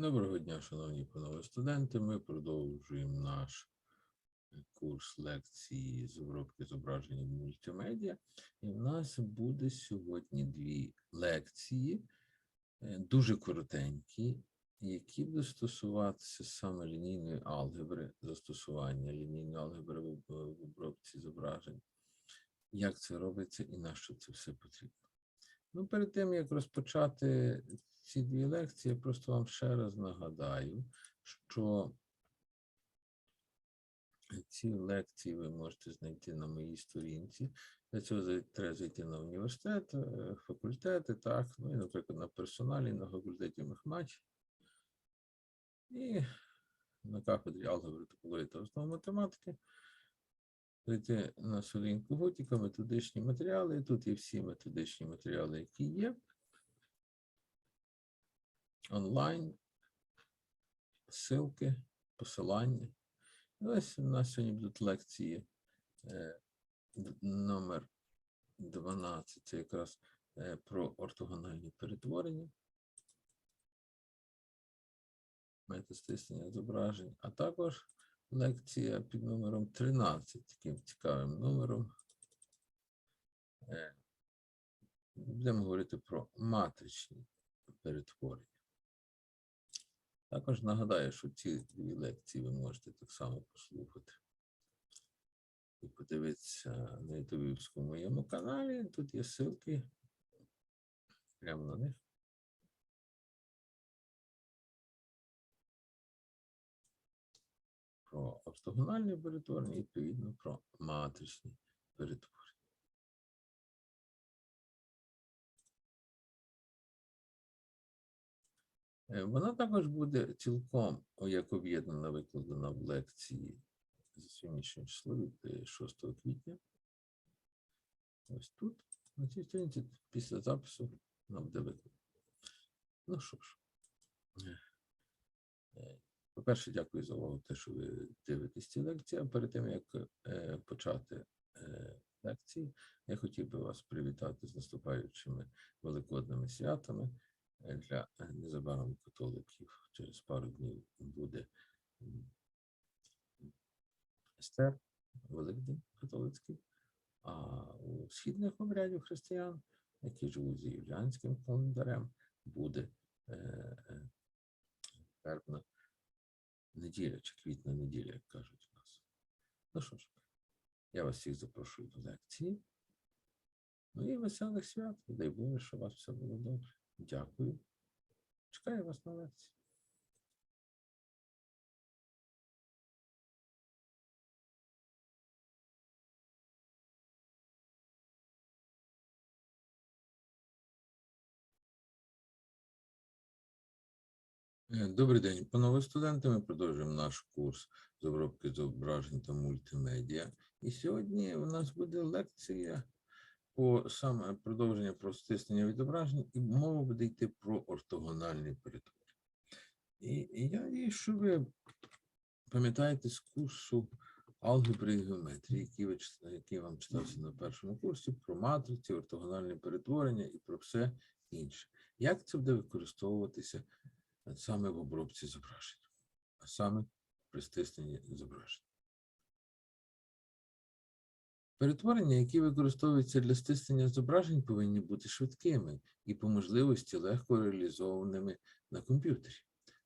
Доброго дня, шановні панове студенти. Ми продовжуємо наш е, курс лекції з обробки зображень мультимедіа. І в нас буде сьогодні дві лекції, е, дуже коротенькі, які будуть стосуватися саме лінійної алгебри, застосування лінійної алгебри в обробці зображень. Як це робиться і на що це все потрібно? Ну, перед тим як розпочати ці дві лекції, я просто вам ще раз нагадаю, що ці лекції ви можете знайти на моїй сторінці. Для цього треба зайти на університет, е, факультети, так, ну і, наприклад, на персоналі, на факультеті Мехмач. І на кафедрі алгебри, топології та основ математики. Зайти на сторінку Готіка, методичні матеріали. Тут є всі методичні матеріали, які є. Онлайн, ссылки, посилання. Ось у нас сьогодні будуть лекції е, номер 12. Це якраз е, про ортогональні перетворення. Метод стиснення зображень, а також лекція під номером 13, таким цікавим номером. Е, Будемо говорити про матричні перетворення. Також нагадаю, що ці дві лекції ви можете так само послухати. І подивитися на ютубівському моєму каналі. Тут є ссылки прямо на них. Про ортогональні перетворення і відповідно про матричні перетворення. Е, Вона також буде цілком як об'єднана викладена в лекції за сьогоднішнє число від е, 6 квітня. Ось тут, на цій сторінці, після запису вона буде викладена. Ну що ж, е, по-перше, дякую за увагу, те, що ви дивитесь ці лекції. Перед тим, як е, почати е, лекції, я хотів би вас привітати з наступаючими великодними святами. Е, Для е, незабаром католиків через пару днів буде Естер, Великдень католицький, а у східних обрядів християн, які живуть за юліанським календарем, буде е, е, вербна неділя чи квітна неділя, як кажуть у нас. Ну що ж, я вас всіх запрошую до лекції. Ну і веселих свят. Дай Боже, що у вас все було добре. Дякую. Чекаю вас на лекції. Добрий день, панове студенти. Ми продовжуємо наш курс з обробки зображень та мультимедіа. І сьогодні у нас буде лекція по саме продовження про стиснення відображень, і мова буде йти про ортогональні перетворення. І, і я надію, що ви пам'ятаєте з курсу алгебри і геометрії, який, ви, який вам читався на першому курсі, про матриці, ортогональні перетворення і про все інше. Як це буде використовуватися е, саме в обробці зображень, а саме при стисненні зображень? Перетворення, які використовуються для стиснення зображень, повинні бути швидкими і по можливості легко реалізованими на комп'ютері.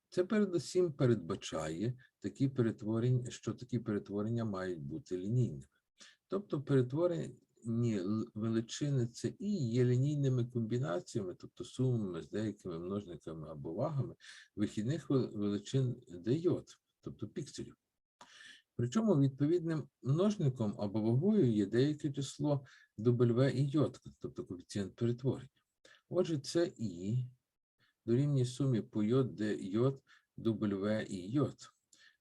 Це передусім передбачає такі перетворення, що такі перетворення мають бути лінійними. Тобто перетворені л- величини це і є лінійними комбінаціями, тобто сумами з деякими множниками або вагами вихідних величин діод, тобто пікселів. Причому відповідним множником або вагою є деяке число W і йод, тобто коефіцієнт перетворення. Отже, це І дорівнює сумі по йод, де йод, W і йод,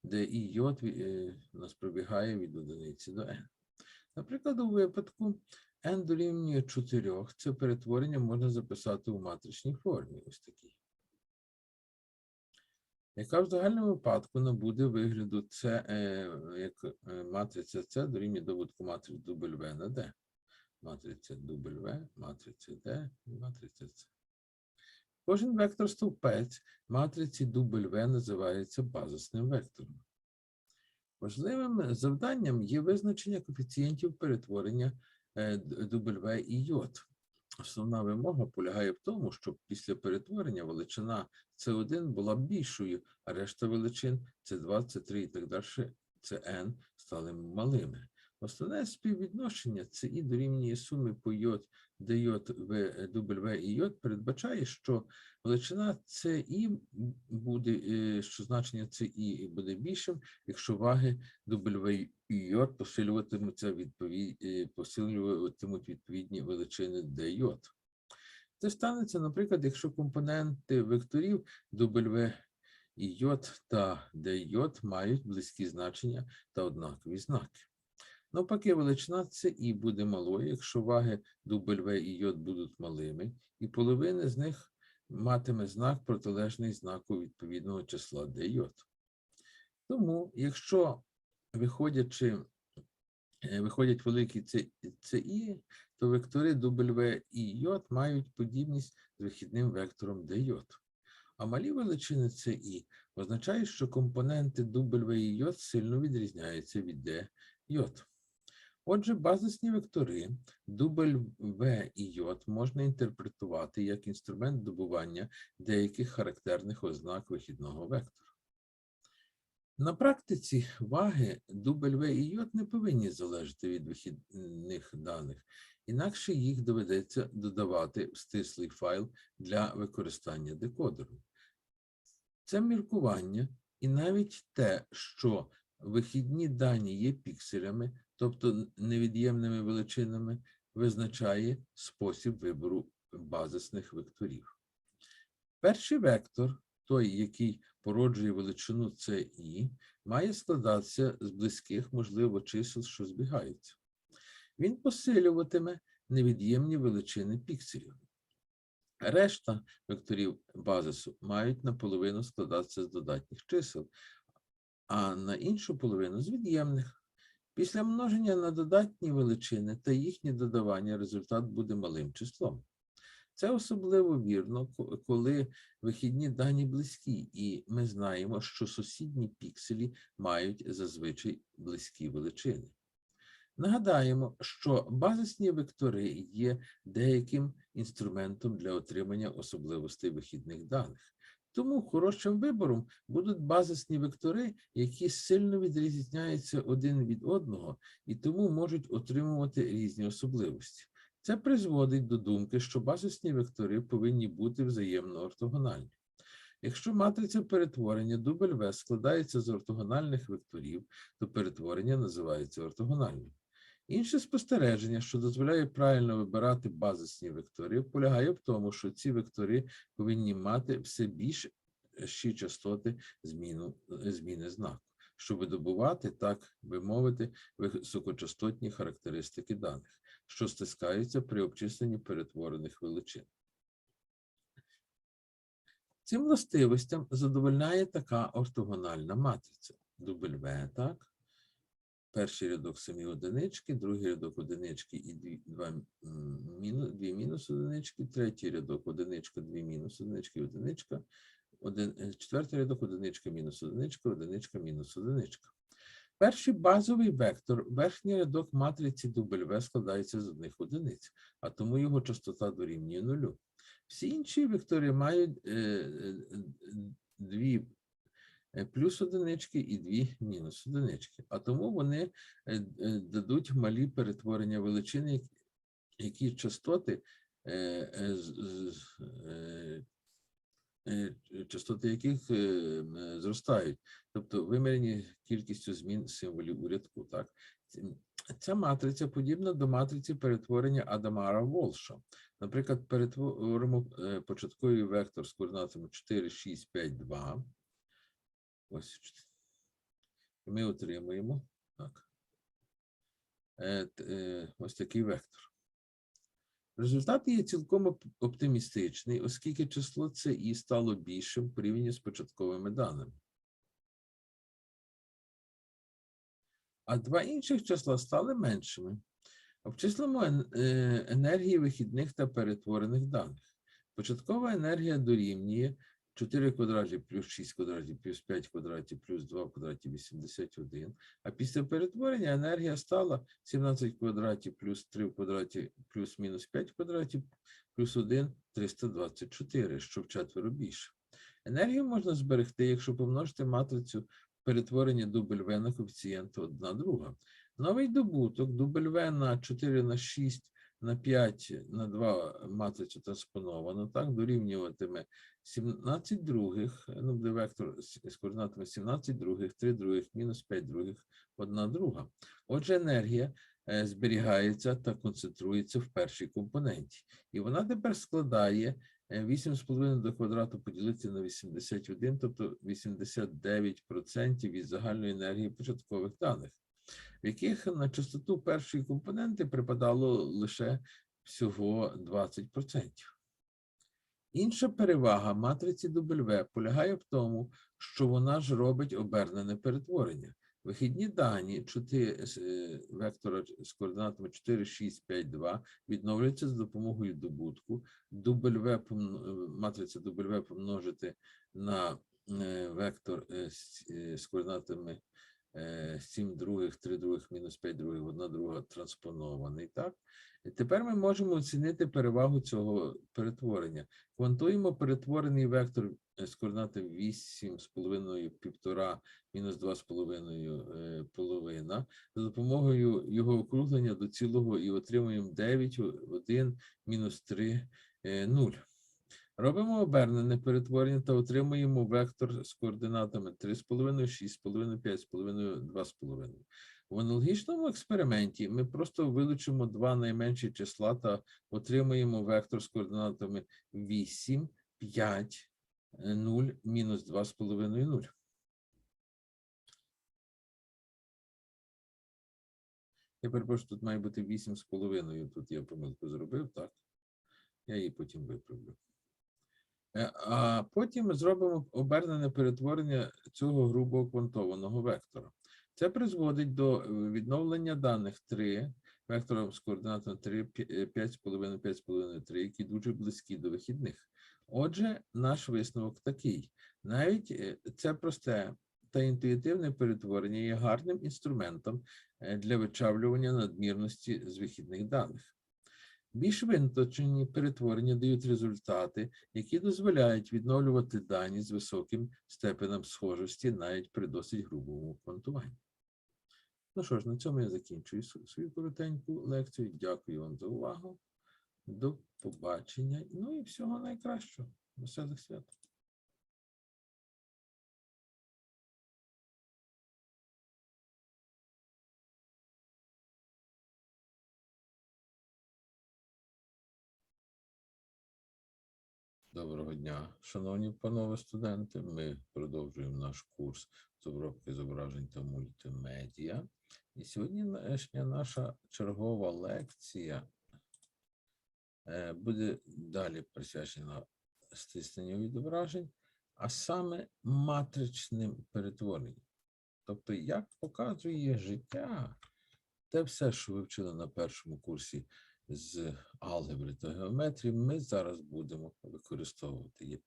де і йод е, нас пробігає від одиниці до n. Наприклад, у випадку n дорівнює 4, це перетворення можна записати у матричній формі, ось такій яка в загальному випадку набуде вигляду це е, як е, матриця С дорівнює добутку матриць W на D. Матриця W, матриця D і матриця С. Кожен вектор стовпець матриці W називається базисним вектором. Важливим завданням є визначення коефіцієнтів перетворення е, W і J. Основна вимога полягає в тому, щоб після перетворення величина C1 була більшою, а решта величин C2, C3 і так далі, Cn стали малими. Основне співвідношення CI дорівнює суми по J, де J, В, W і J передбачає, що величина CI буде, е, що значення CI буде більшим, якщо ваги W і J посилюватимуться е, посилюватимуть відповідні величини DJ. Це станеться, наприклад, якщо компоненти векторів W і J та DJ мають близькі значення та однакові знаки. Навпаки, величина CI буде малою, якщо ваги W і J будуть малими, і половина з них матиме знак протилежний знаку відповідного числа DJ. Тому, якщо виходячи, е, виходять великі CI, то вектори W і J мають подібність з вихідним вектором DJ. А малі величини CI означають, що компоненти W і J сильно відрізняються від DJ. Отже, базисні вектори W і J можна інтерпретувати як інструмент добування деяких характерних ознак вихідного вектора. На практиці ваги W і J не повинні залежати від вихідних даних, інакше їх доведеться додавати в стислий файл для використання декодеру. Це міркування і навіть те, що вихідні дані є пікселями, тобто невід'ємними величинами, визначає спосіб вибору базисних векторів. Перший вектор, той, який породжує величину CI, має складатися з близьких, можливо, чисел, що збігаються. Він посилюватиме невід'ємні величини пікселів. Решта векторів базису мають наполовину складатися з додатніх чисел, а на іншу половину з від'ємних. Після множення на додатні величини та їхнє додавання результат буде малим числом. Це особливо вірно, коли вихідні дані близькі, і ми знаємо, що сусідні пікселі мають зазвичай близькі величини. Нагадаємо, що базисні вектори є деяким інструментом для отримання особливостей вихідних даних. Тому хорошим вибором будуть базисні вектори, які сильно відрізняються один від одного і тому можуть отримувати різні особливості. Це призводить до думки, що базисні вектори повинні бути взаємно ортогональні. Якщо матриця перетворення W складається з ортогональних векторів, то перетворення називається ортогональним. Інше спостереження, що дозволяє правильно вибирати базисні вектори, полягає в тому, що ці вектори повинні мати все більші частоти зміну, зміни знаку, щоб видобувати, так би мовити, високочастотні характеристики даних, що стискаються при обчисленні перетворених величин. Цим властивостям задовольняє така ортогональна матриця W, так? Перший рядок самі одинички, другий рядок одинички і дві, два, міну, дві мінус одинички, третій рядок одиничка, дві мінус одинички, одиничка, один, е, четвертий рядок одиничка, мінус одиничка, одиничка, мінус одиничка. Перший базовий вектор, верхній рядок матриці W складається з одних одиниць, а тому його частота дорівнює нулю. Всі інші вектори мають е, е, дві плюс одинички і дві мінус одинички. А тому вони е, е, дадуть малі перетворення величини, які- частоти, е, е, е, е, частоти яких е, е, зростають, тобто вимірені кількістю змін символів у рядку. Так? Ця матриця подібна до матриці перетворення Адамара Волша. Наприклад, перетворимо е, початковий вектор з координатами 4, 6, 5, 2. Ось. Ми отримуємо так. Е, е, Ось такий вектор. Результат є цілком оптимістичний, оскільки число це і стало більшим в порівнянні з початковими даними. А два інших числа стали меншими. Обчислимо е, енергії вихідних та перетворених даних. Початкова енергія дорівнює 4 в квадраті плюс 6 в квадраті плюс 5 в квадраті плюс 2 в квадраті 81. А після перетворення енергія стала 17 в квадраті плюс 3 в квадраті плюс мінус 5 в квадраті плюс 1 324, що вчетверо більше. Енергію можна зберегти, якщо помножити матрицю перетворення W на коефіцієнт 1 друга. Новий добуток W на 4 на 6 на 5 на 2 матрицю транспоновано, так, дорівнюватиме 17 других, ну, буде вектор з координатами 17 других, 3 других, мінус 5 других, 1 друга. Отже, енергія е, зберігається та концентрується в першій компоненті. І вона тепер складає е, 8,5 до квадрату поділити на 81, тобто 89% від загальної енергії початкових даних, в яких на частоту першої компоненти припадало лише всього 20%. Інша перевага матриці W полягає в тому, що вона ж робить обернене перетворення. Вихідні дані 4, е, вектора з координатами 4, 6, 5, 2 відновлюються з допомогою добутку. W, матриця W помножити на е, вектор е, з, координатами 7 других, 3 других, мінус 5 других, 1 друга транспонований. Так? І тепер ми можемо оцінити перевагу цього перетворення. Квантуємо перетворений вектор е, з координати 8 з половиною, півтора, мінус 2 з е, половина. За допомогою його округлення до цілого і отримуємо 9, 1, мінус 3, 0. Робимо обернене перетворення та отримуємо вектор з координатами 3,5, 6,5, 5,5, 2,5. В аналогічному експерименті ми просто вилучимо два найменші числа та отримуємо вектор з координатами 8, 5, 0, мінус 2,5, 0. Я перепрошую, тут має бути 8,5. Тут я помилку зробив, так? Я її потім виправлю. Е, А потім зробимо обернене перетворення цього грубо квантованого вектора. Це призводить до е, відновлення даних 3, вектором з координатами 3, 5,5, 5,5, 3, які дуже близькі до вихідних. Отже, наш висновок такий. Навіть е, це просте та інтуїтивне перетворення є гарним інструментом для вичавлювання надмірності з вихідних даних. Більш винточені перетворення дають результати, які дозволяють відновлювати дані з високим степенем схожості навіть при досить грубому квантуванні. Ну що ж, на цьому я закінчую свою коротеньку лекцію. Дякую вам за увагу. До побачення. Ну і всього найкращого. Веселих свят. Доброго дня, шановні панове студенти. Ми продовжуємо наш курс з обробки зображень та мультимедіа. І сьогоднішня наша чергова лекція е, буде далі присвячена стисненню відображень, а саме матричним перетворенням. Тобто, як показує життя, те все, що ви вчили на першому курсі з алгебри та геометрії, ми зараз будемо використовувати.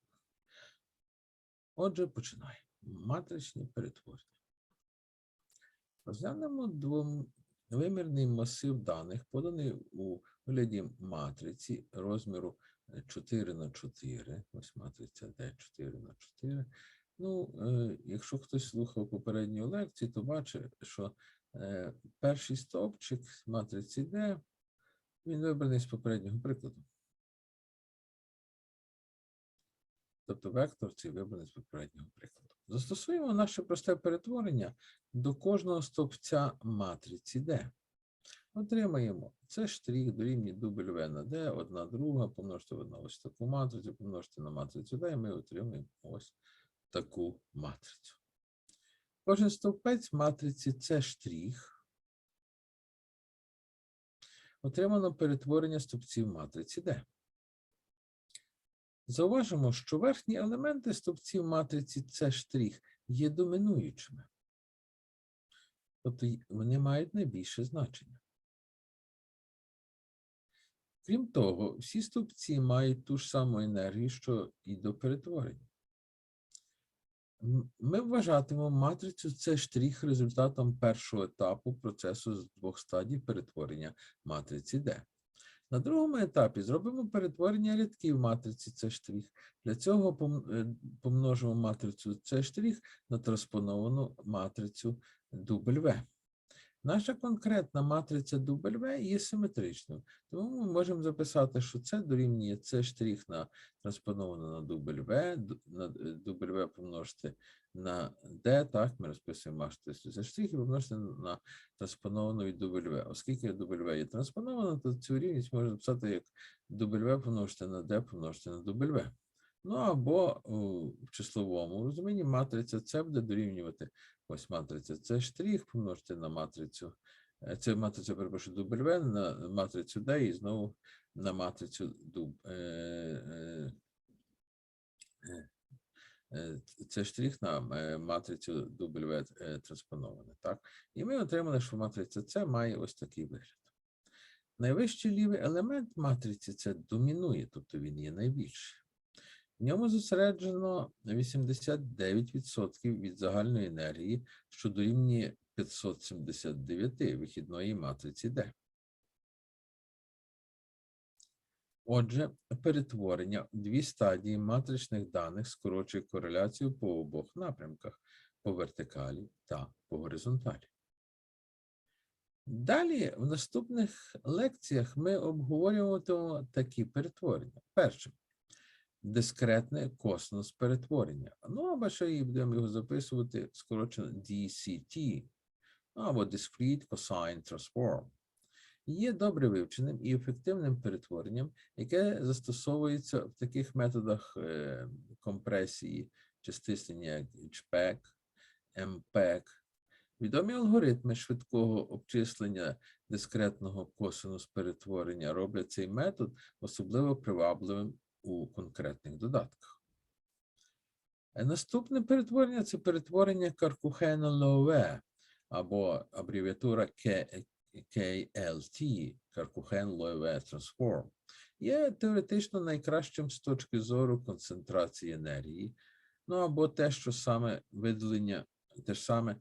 Отже, починаємо. Матричні перетворення. Розглянемо двовимірний масив даних, поданий у вигляді матриці розміру е, 4 на 4. Ось матриця D 4 на 4. Ну, е, якщо хтось слухав попередню лекцію, то бачить, що е, перший стовпчик матриці D він вибраний з попереднього прикладу. Тобто вектор цей вибраний з попереднього прикладу. Застосуємо наше просте перетворення до кожного стовпця матриці D. Отримаємо це штрих дорівнює W на D, одна друга, помножити на ось таку матрицю, помножити на матрицю D, і ми отримаємо ось таку матрицю. Кожен стовпець матриці це штрих отримано перетворення стовпців матриці D. Зауважимо, що верхні елементи стовпців матриці С є домінуючими. Тобто вони мають найбільше значення. Крім того, всі стовпці мають ту ж саму енергію, що і до перетворення. Ми вважатимемо матрицю С штрих результатом першого етапу процесу з двох стадій перетворення матриці D. На другому етапі зробимо перетворення рядків матриці С штрих. Для цього е, помножимо матрицю С штрих на транспоновану матрицю W. Наша конкретна матриця W є симетричною, тому ми можемо записати, що це дорівнює С штрих на транспоновано на W, на е, W помножити на D, так, ми розписуємо матрицю С штрих і помножити на транспоновану від W. Оскільки W є транспонована, то цю рівність можна записати як W помножити на D помножити на W. Ну або в числовому розумінні матриця С буде дорівнювати ось матриця С штрих помножити на матрицю. е, Це матриця, перепрошую, W на матрицю D і знову на матрицю. Е, е, Це штрих на матрицю W транспоноване. Так? І ми отримали, що матриця С має ось такий вигляд. Найвищий лівий елемент матриці С домінує, тобто він є найбільший. В ньому зосереджено 89% від загальної енергії, що дорівнює 579 вихідної матриці D. Отже, перетворення в дві стадії матричних даних скорочує кореляцію по обох напрямках по вертикалі та по горизонталі. Далі в наступних лекціях ми обговорюватимемо такі перетворення. Перше дискретне косинус перетворення. Ну, або ще і будемо його записувати скорочено DCT, або Discrete Cosine Transform. Є добре вивченим і ефективним перетворенням, яке застосовується в таких методах е, компресії чи стиснення, як HPEC, MPEG. Відомі алгоритми швидкого обчислення дискретного косинус перетворення роблять цей метод особливо привабливим у конкретних додатках. Е, Наступне перетворення це перетворення каркухена лове або абревіатура KLT каркухен лове Transform. Є теоретично найкращим з точки зору концентрації енергії, ну або те, що саме видалення, те ж саме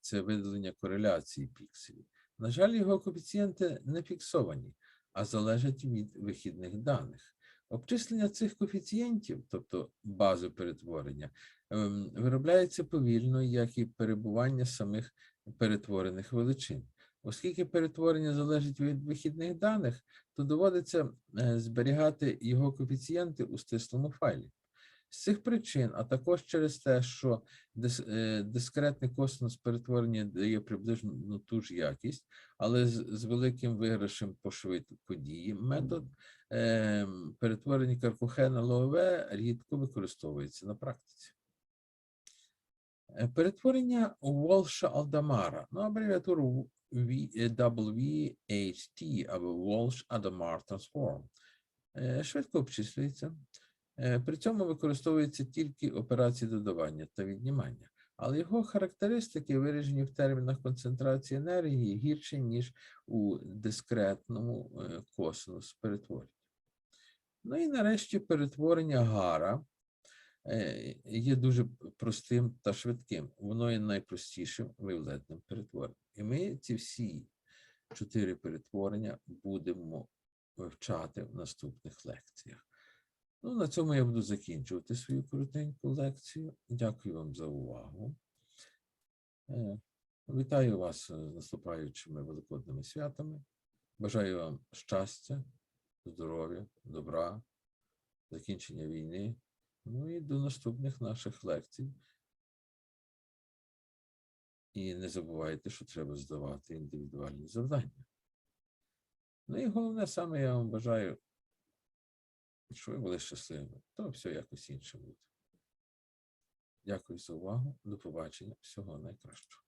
це видалення кореляції пікселів. На жаль, його коефіцієнти не фіксовані а залежать від вихідних даних. Обчислення цих коефіцієнтів, тобто бази перетворення, ем, виробляється повільно, як і перебування самих перетворених величин. Оскільки перетворення залежить від вихідних даних, то доводиться е, зберігати його коефіцієнти у стислому файлі. З цих причин, а також через те, що е, дискретний косинус перетворення дає приблизно ну, ту ж якість, але з, з великим виграшем по швидку дії, метод е, перетворення Каркухена Лоове рідко використовується на практиці. Е, Перетворення Волша Алдамара, ну, абревіатуру е, WHT або Walsh Adamar Transform. Швидко обчислюється. Е, При цьому використовуються тільки операції додавання та віднімання, але його характеристики виражені в термінах концентрації енергії гірші, ніж у дискретному е, косинус перетворення. Ну і нарешті перетворення гара е, є дуже простим та швидким. Воно є найпростішим виявлетним перетворенням. І ми ці всі чотири перетворення будемо вивчати в наступних лекціях. Ну, на цьому я буду закінчувати свою коротеньку лекцію. Дякую вам за увагу. Е, Вітаю вас з наступаючими великодними святами. Бажаю вам щастя, здоров'я, добра, закінчення війни. Ну і до наступних наших лекцій. І не забувайте, що треба здавати індивідуальні завдання. Ну і головне саме я вам бажаю щоб ви були щасливими, то все якось інше буде. Дякую за увагу. До побачення. Всього найкращого.